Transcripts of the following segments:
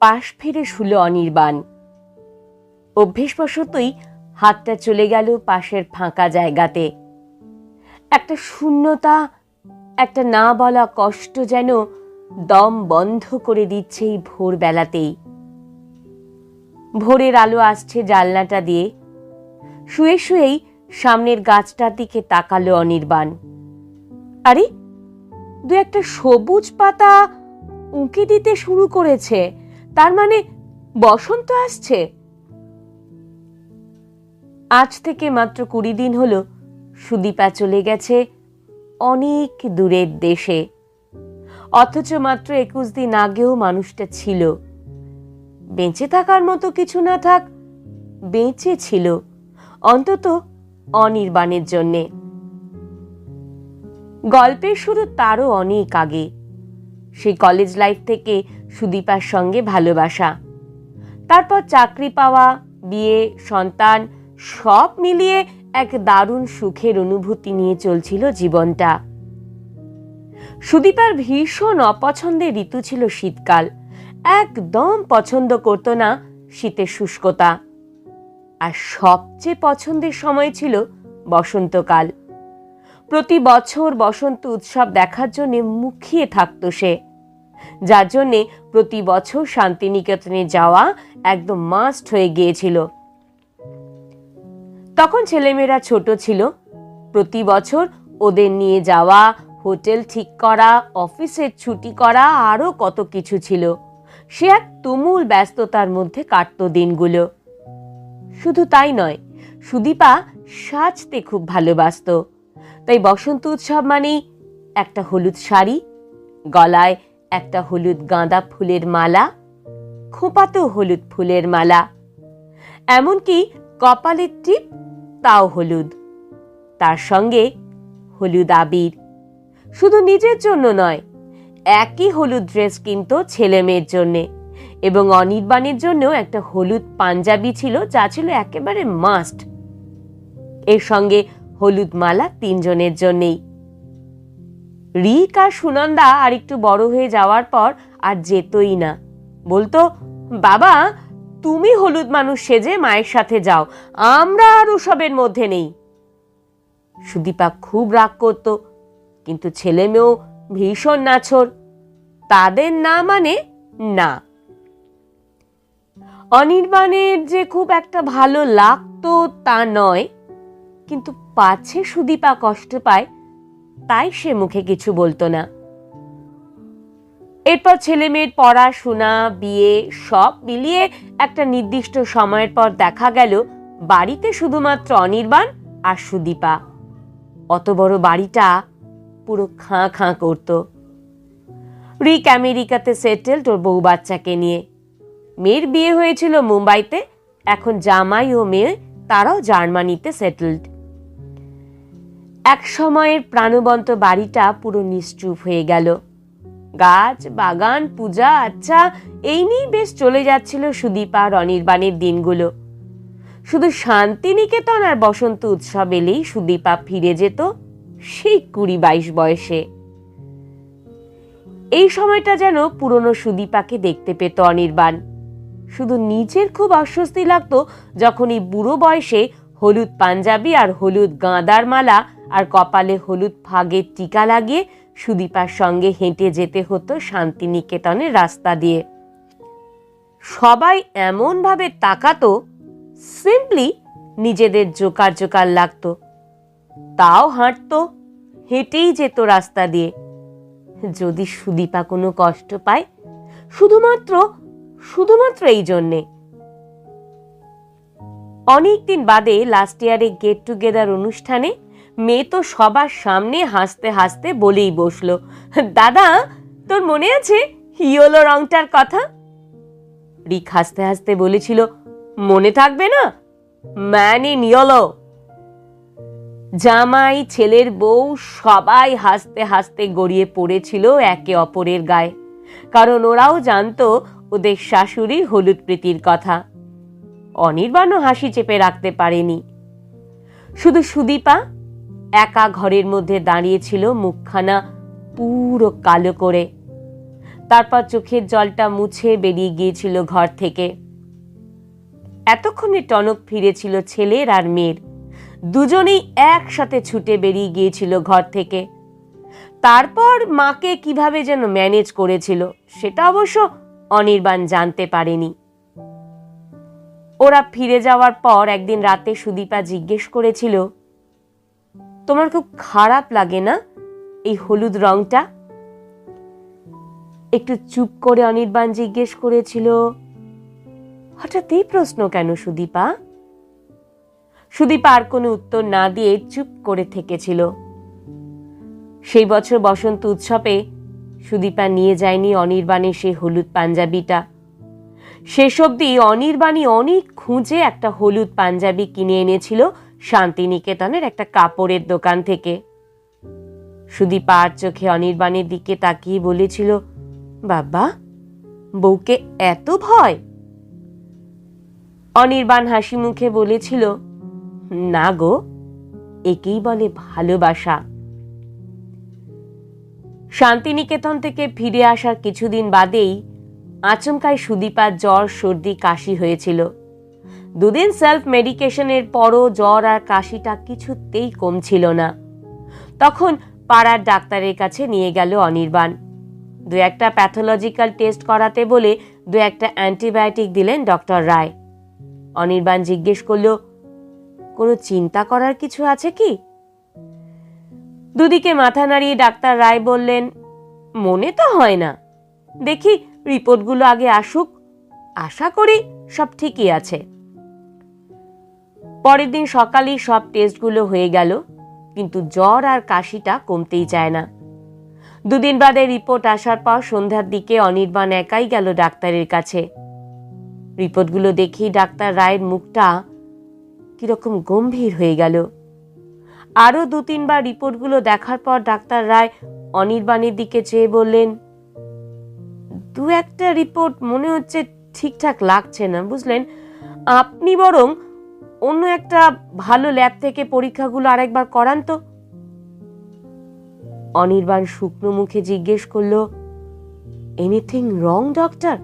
পাশ ফিরে শুলো অনির্বাণ। অভ্যেসবশতই হাতটা চলে গেল পাশের ফাঁকা জায়গাতে। একটা শূন্যতা, একটা না বলা কষ্ট যেন দম বন্ধ করে দিচ্ছে এই ভোরবেলাতেই। ভোরের আলো আসছে জানলাটা দিয়ে। শুয়ে শুয়েই সামনের গাছটার দিকে তাকালো অনির্বাণ। আরে, দু একটা সবুজ পাতা উঁকি দিতে শুরু করেছে। তার মানে বসন্ত আসছে। আজ থেকে মাত্র কুড়ি দিন হলো সুদীপা চলে গেছে অনেক দূরের দেশে। অথচ মাত্র একুশ দিন আগেও মানুষটা ছিল। বেঁচে থাকার মতো কিছু না থাক, বেঁচে ছিল অন্তত অনির্বাণের জন্যে। গল্পের শুরু তারও অনেক আগে। সেই কলেজ লাইফ থেকে সুদীপার সঙ্গে ভালোবাসা। তারপর চাকরি পাওয়া, বিয়ে, সন্তান, সব মিলিয়ে এক দারুণ সুখের অনুভূতি নিয়ে চলছিল জীবনটা। সুদীপার ভীষণ অপছন্দের ঋতু ছিল শীতকাল। একদম পছন্দ করত না শীতের শুষ্কতা। আর সবচেয়ে পছন্দের সময় ছিল বসন্তকাল। প্রতি বছর বসন্ত উৎসব দেখার জন্য মুখিয়ে থাকতো সে। যার জন্যে প্রতি বছর শান্তিনিকেতনে যাওয়া একদম মাস্ট হয়ে গিয়েছিল। তখন ছেলেমেয়েরা ছোট ছিল। প্রতি বছর ওদের নিয়ে যাওয়া, হোটেল ঠিক করা, অফিসের ছুটি করা আরও কত কিছু ছিল। সে এক তুমুল ব্যস্ততার মধ্যে কাটত দিনগুলো। শুধু তাই নয়, সুদীপা সাজতে খুব ভালোবাসত। তাই বসন্ত উৎসব মানেই একটা হলুদ শাড়ি, গলায় একটা হলুদ গাঁদা ফুলের মালা খোঁপাতেও হলুদ ফুলের মালা। এমনকি কপালের টিপ তাও হলুদ। তার সঙ্গে হলুদ আবির। শুধু নিজের জন্য নয়, একই হলুদ ড্রেস কিনত ছেলে মেয়ের জন্যে এবং অনির্বাণের জন্যও একটা হলুদ পাঞ্জাবি ছিল যা ছিল একেবারে মাস্ট। এর সঙ্গে হলুদ মালা তিনজনের জন্যেই। রিক আর সুনন্দা আর একটু বড় হয়ে যাওয়ার পর আর যেতই না। বলতো, বাবা, তুমি হলুদ মানুষ সেজে মায়ের সাথে যাও, আমরা আর ওসবের মধ্যে নেই। সুদীপা খুব রাগ করত, কিন্তু ছেলে মেয়েও ভীষণ নাছর। তাদের না মানে না। অনির্বাণের যে খুব একটা ভালো লাগতো তা নয়, কিন্তু পাছে সুদীপা কষ্ট পায় তাই সে মুখে কিছু বলতো না। এরপর ছেলে মেয়ের পড়াশোনা বিয়ে সব মিলিয়ে একটা নির্দিষ্ট সময়ের পর দেখা গেল বাড়িতে শুধুমাত্র অনির্বাণ আর সুদীপা। অত বড় বাড়িটা পুরো খাঁ খাঁ করত। রিক আমেরিকাতে সেটেলড ওর বউ বাচ্চাকে নিয়ে। মেয়ের বিয়ে হয়েছিল মুম্বাইতে, এখন জামাই ও মেয়ে তারাও জার্মানিতে সেটেলড। এক সময়ের প্রাণবন্ত বাড়িটা পুরো নিশ্চুপ হয়ে গেল। গাছ, বাগান, পূজা আচ্ছা এই নিয়েই বেশ চলে যাচ্ছিল সুদীপা আর অনির্বাণের দিনগুলো। শুধু শান্তিনিকেতন আর বসন্ত উৎসব এলেই সুদীপা ফিরে যেত সেই কুড়ি বাইশ বয়সে। এই সময়টা যেন পুরনো সুদীপাকে দেখতে পেত অনির্বাণ। শুধু নিজের খুব অস্বস্তি লাগতো যখন এই বুড়ো বয়সে হলুদ পাঞ্জাবি আর হলুদ গাঁদার মালা আর কপালে হলুদ ফাগের টিকা লাগিয়ে সুদীপার সঙ্গে হেঁটে যেতে হতো শান্তিনিকেতনের রাস্তা দিয়ে। সবাই এমনভাবে তাকাতো সিম্পলি নিজেদের জোকার জোকার লাগতো। তাও হাঁটতো, হেঁটেই যেত রাস্তা দিয়ে। যদি সুদীপা কোনো কষ্ট পায়, শুধুমাত্র শুধুমাত্র এই জন্যে। অনেকদিন বাদে লাস্ট ইয়ারে গেট টুগেদার অনুষ্ঠানে মেয়ে তো সবার সামনে হাসতে হাসতে বলেই বসল। দাদা, তোর মনে আছে হিওলো রংটার কথা? রিক হাসতে হাসতে বলেছিল, মনে থাকবে না? Man in yellow. জামাই, ছেলের বউ সবাই হাসতে হাসতে গড়িয়ে পড়েছিল একে অপরের গায়ে। কারণ ওরাও জানতো ওদের শাশুড়ি হলুদ প্রীতির কথা। অনির্বাণও হাসি চেপে রাখতে পারেনি। শুধু সুদীপা একা ঘরের মধ্যে দাঁড়িয়েছিল মুখখানা পুরো কালো করে। তারপর চোখের জলটা মুছে বেরিয়ে গিয়েছিল ঘর থেকে। এতক্ষণে টনক ফিরেছিল ছেলের আর মেয়ের। দুজনেই একসাথে ছুটে বেরিয়ে গিয়েছিল ঘর থেকে। তারপর মাকে কীভাবে যেন ম্যানেজ করেছিল, সেটা অবশ্য অনির্বাণ জানতে পারেনি। ওরা ফিরে যাওয়ার পর একদিন রাতে সুদীপা জিজ্ঞেস করেছিল তোমার খুব খারাপ লাগে না এই হলুদ রংটা? একটু চুপ করে অনির্বাণ জিজ্ঞেস করেছিল, হঠাৎ এই প্রশ্ন কেন সুদীপা? সুদীপা আর কোনো উত্তর না দিয়ে চুপ করে থেকেছিল। সেই বছর বসন্ত উৎসবে সুদীপা নিয়ে যায়নি অনির্বাণের সেই হলুদ পাঞ্জাবিটা। শেষ অবধি অনির্বাণী অনেক খুঁজে একটা হলুদ পাঞ্জাবি কিনে এনেছিল শান্তিনিকেতনের একটা কাপড়ের দোকান থেকে। সুদীপা আর চোখে অনির্বাণের দিকে তাকিয়ে বলেছিল, বাবা, বউকে এত ভয়? অনির্বাণ হাসি মুখে বলেছিল, না গো, একেই বলে ভালোবাসা। শান্তিনিকেতন থেকে ফিরে আসার কিছুদিন বাদেই আচমকায় সুদীপার জ্বর, সর্দি, কাশি হয়েছিল। দুদিন সেলফ মেডিকেশনের পরও জ্বর আর কাশিটা কিছুতেই কমছিল না। তখন পাড়ার ডাক্তারের কাছে নিয়ে গেল অনির্বাণ। দু একটা প্যাথোলজিক্যাল টেস্ট করাতে বলে দু একটা অ্যান্টিবায়োটিক দিলেন ডক্টর রায়। অনির্বাণ জিজ্ঞেস করল, কোনো চিন্তা করার কিছু আছে কি? দুদিকে মাথা নাড়িয়ে ডাক্তার রায় বললেন, মনে তো হয় না। দেখি রিপোর্টগুলো আগে আসুক। আশা করি সব ঠিকই আছে। পরের দিন সকালেই সব টেস্টগুলো হয়ে গেল, কিন্তু জ্বর আর কাশিটা কমতেই চায় না। দুদিন বাদে রিপোর্ট আসার পর সন্ধ্যার দিকে অনির্বাণ একাই গেল ডাক্তারের কাছে। রিপোর্টগুলো দেখেই ডাক্তার রায়ের মুখটা কীরকম গম্ভীর হয়ে গেল। আরও দু তিনবার রিপোর্টগুলো দেখার পর ডাক্তার রায় অনির্বাণের দিকে চেয়ে বললেন দু একটা রিপোর্ট মনে হচ্ছে ঠিকঠাক লাগছে না, বুঝলেন? আপনি বরং অন্য একটা ভালো ল্যাব থেকে পরীক্ষাগুলো আরেকবার করান তো। অনির্বাণ শুকনো মুখে জিজ্ঞেস করল এনিথিং রং ডক্টর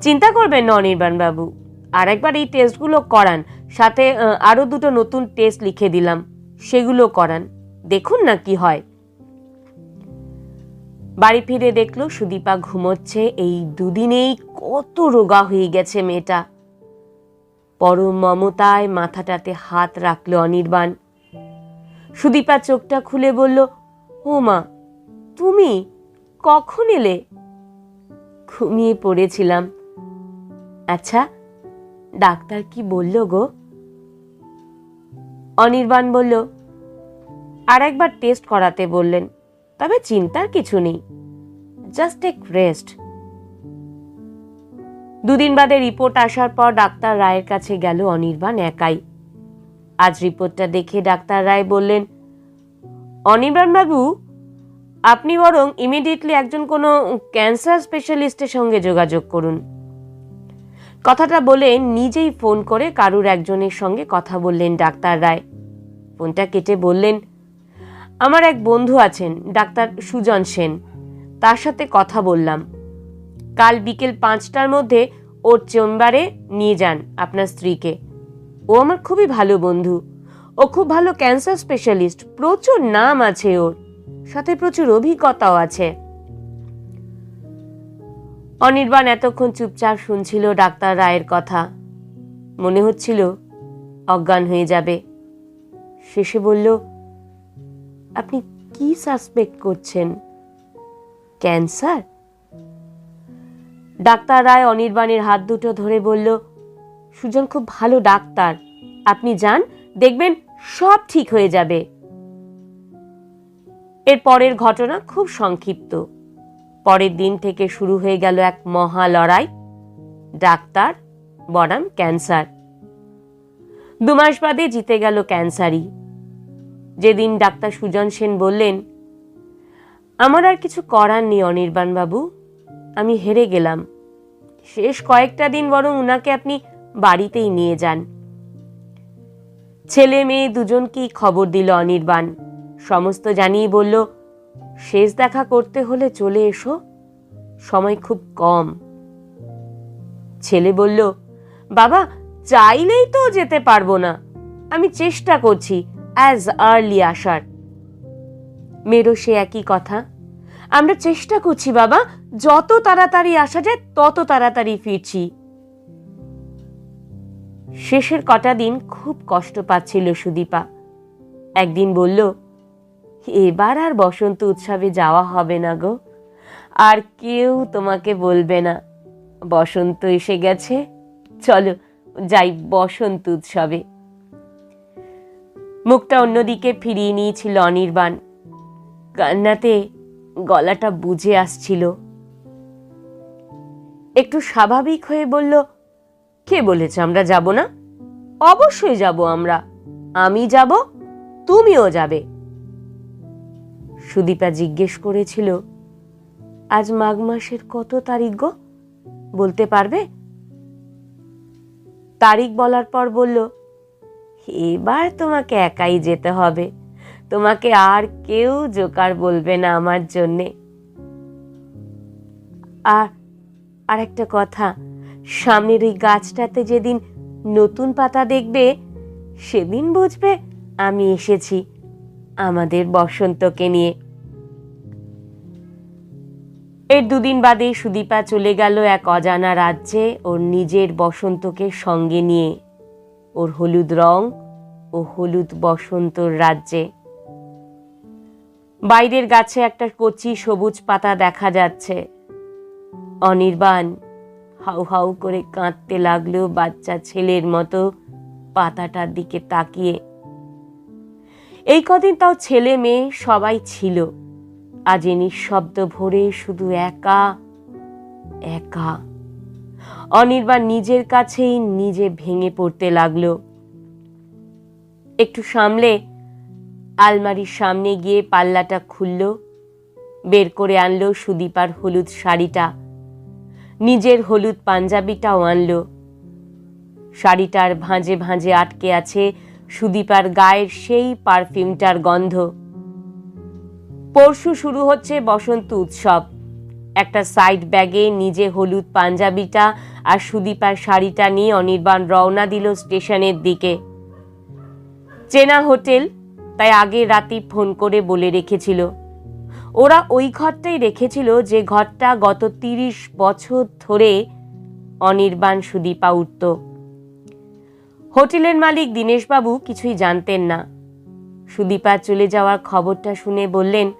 চিন্তা করবেন না অনির্বাণ বাবু। আরেকবার এই টেস্টগুলো করান। সাথে আহ, আরও দুটো নতুন টেস্ট লিখে দিলাম। সেগুলো করান। দেখুন না কি হয়। বাড়ি ফিরে দেখল সুদীপা ঘুমোচ্ছে। এই দুদিনেই কত রোগা হয়ে গেছে মেয়েটা। পরম মমতায় মাথাটাতে হাত রাখল অনির্বাণ। সুদীপা চোখটা খুলে বলল, ও মা, তুমি কখন এলে? ঘুমিয়ে পড়েছিলাম। আচ্ছা ডাক্তার কি বলল গো? অনির্বাণ বলল আর একবার টেস্ট করাতে বললেন, তবে চিন্তার কিছু নেই। Just take rest. দুদিন বাদে রিপোর্ট আসার পর ডাক্তার রায়ের কাছে গেল অনির্বাণ একাই। আজ রিপোর্টটা দেখে ডাক্তার রায় বললেন, অনির্বাণ বাবু, আপনি বরং ইমিডিয়েটলি একজন কোনো ক্যান্সার স্পেশালিস্টের সঙ্গে যোগাযোগ করুন। কথাটা বলে নিজেই ফোন করে কারুর একজনের সঙ্গে কথা বললেন ডাক্তার রায়। ফোনটা কেটে বললেন, আমার এক বন্ধু আছেন, ডাক্তার সুজন সেন। তার সাথে কথা বললাম। কাল বিকেল পাঁচটার মধ্যে ওর চেম্বারে নিয়ে যান আপনার স্ত্রীকে। ও আমার খুবই ভালো বন্ধু। ও খুব ভালো ক্যান্সার স্পেশালিস্ট। প্রচুর নাম আছে ওর। সাথে প্রচুর অভিজ্ঞতাও আছে। অনির্বাণ এতক্ষণ চুপচাপ শুনছিল ডাক্তার রায়ের কথা। মনে হচ্ছিল অজ্ঞান হয়ে যাবে। শেষে বলল, আপনি কি সাসপেক্ট করছেন? ক্যান্সার? ডাক্তার রায় অনির্বাণের হাত দুটো ধরে বলল, সুজন খুব ভালো ডাক্তার। আপনি যান, দেখবেন সব ঠিক হয়ে যাবে। এর পরের ঘটনা খুব সংক্ষিপ্ত। পরের দিন থেকে শুরু হয়ে গেল এক মহা লড়াই। ডাক্তার বনাম ক্যান্সার। দু মাস বাদে জিতে গেল ক্যান্সারই। যেদিন ডাক্তার সুজন সেন বললেন, আমার আর কিছু করার নেই অনির্বাণ বাবু আমি হেরে গেলাম। শেষ কয়েকটা দিন বরং উনাকে আপনি বাড়িতেই নিয়ে যান। ছেলে মেয়ে দুজনকেই খবর দিল অনির্বাণ? সমস্ত জানিয়ে বলল, শেষ দেখা করতে হলে চলে এসো, সময় খুব কম। ছেলে বলল, বাবা, চাইলেই তো যেতে পারব না। আমি চেষ্টা করছি অ্যাজ আর্লি আসার। মেয়েরও সে একই কথা আমরা চেষ্টা করছি বাবা, যত তাড়াতাড়ি আসা যায়, তত তাড়াতাড়ি ফিরছি। শেষের কটা দিন খুব কষ্ট পাচ্ছিল সুদীপা। একদিন বলল, এবার আর বসন্ত উৎসবে যাওয়া হবে না গো। আর কেউ তোমাকে বলবে না। বসন্ত এসে গেছে। চলো, যাই বসন্ত উৎসবে। মুখটা অন্যদিকে ফিরিয়ে নিয়েছিল অনির্বাণ। কান্নাতে গলাটা বুঝে আসছিল। একটু স্বাভাবিক হয়ে বলল, কে বলেছে আমরা যাব না? অবশ্যই যাব আমরা। আমি যাব, তুমিও যাবে। সুদীপা জিজ্ঞেস করেছিল, আজ মাঘ মাসের কত তারিখ গো? বলতে পারবে? তারিখ বলার পর বলল, এবার তোমাকে একাই যেতে হবে। তোমাকে আর কেউ জোকার বলবে না আমার জন্যে। আর আর একটা কথা, সামনের ওই গাছটাতে যেদিন নতুন পাতা দেখবে, সেদিন বুঝবে আমি এসেছি আমাদের বসন্তকে নিয়ে। এর দুদিন বাদে সুদীপা চলে গেল এক অজানা রাজ্যে ওর নিজের বসন্তকে সঙ্গে নিয়ে। ওর হলুদ রং ও হলুদ বসন্তর রাজ্যে। বাইরের গাছে একটা কচি সবুজ পাতা দেখা যাচ্ছে। অনির্বাণ হাউ হাউ করে কাঁদতে লাগল বাচ্চা ছেলের মতো পাতাটার দিকে তাকিয়ে। এই কদিন তাও ছেলে মেয়ে সবাই ছিল, আজ এ নিঃশব্দ ভরে শুধু একা একা। অনির্বাণ নিজের কাছেই নিজে ভেঙে পড়তে লাগল। একটু সামলে আলমারির সামনে গিয়ে পাল্লাটা খুলল, বের করে আনলো সুদীপার হলুদ শাড়িটা। নিজের হলুদ পাঞ্জাবিটাও আনলো। শাড়িটার ভাঁজে ভাঁজে আটকে আছে সুদীপার গায়ের সেই পারফিউমটার গন্ধ। পরশু শুরু হচ্ছে বসন্ত উৎসব। একটা সাইড ব্যাগে নিজে হলুদ পাঞ্জাবিটা আর সুদীপার শাড়িটা নিয়ে অনির্বাণ রওনা দিল স্টেশনের দিকে। চেনা হোটেল তাই আগের রাতেই ফোন করে বলে রেখেছিল। ওরা ওই ঘরটাই রেখেছিল যে ঘরটা গত তিরিশ বছর ধরে অনির্বাণ সুদীপা উঠত। হোটেলের মালিক দীনেশবাবু কিছুই জানতেন না। সুদীপা চলে যাওয়ার খবরটা শুনে বললেন,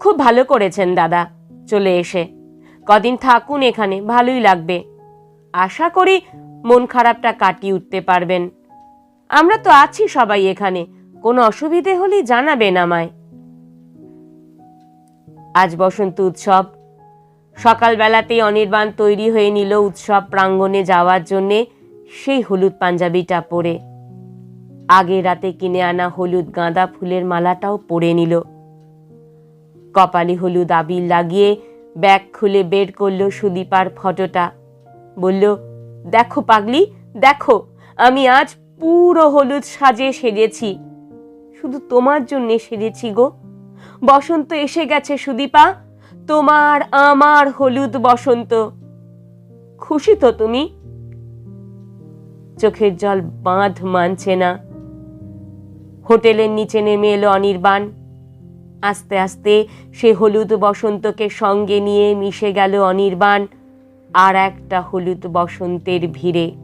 খুব ভালো করেছেন দাদা, চলে এসে। কদিন থাকুন এখানে, ভালোই লাগবে। আশা করি মন খারাপটা কাটিয়ে উঠতে পারবেন। আমরা তো আছি সবাই এখানে কোনো অসুবিধে হলেই জানাবেন আমায়। আজ বসন্ত উৎসব। সকালবেলাতেই অনির্বাণ তৈরি হয়ে নিল উৎসব প্রাঙ্গণে যাওয়ার জন্যে সেই হলুদ পাঞ্জাবিটা পরে। আগের রাতে কিনে আনা হলুদ গাঁদা ফুলের মালাটাও পরে নিল। কপালে হলুদ আবির লাগিয়ে ব্যাগ খুলে বের করল সুদীপার ফটোটা। বলল, দেখো পাগলি, দেখো, আমি আজ পুরো হলুদ সাজে সেজেছি। শুধু তোমার জন্য সেজেছি গো। বসন্ত এসে গেছে সুদীপা, তোমার আমার হলুদ বসন্ত। খুশি তো তুমি? চোখের জল বাঁধ মানছে না। হোটেলের নিচে নেমে এলো অনির্বাণ। আস্তে আস্তে সে হলুদ বসন্তকে সঙ্গে নিয়ে মিশে গেল অনির্বাণ আর একটা হলুদ বসন্তের ভিড়ে।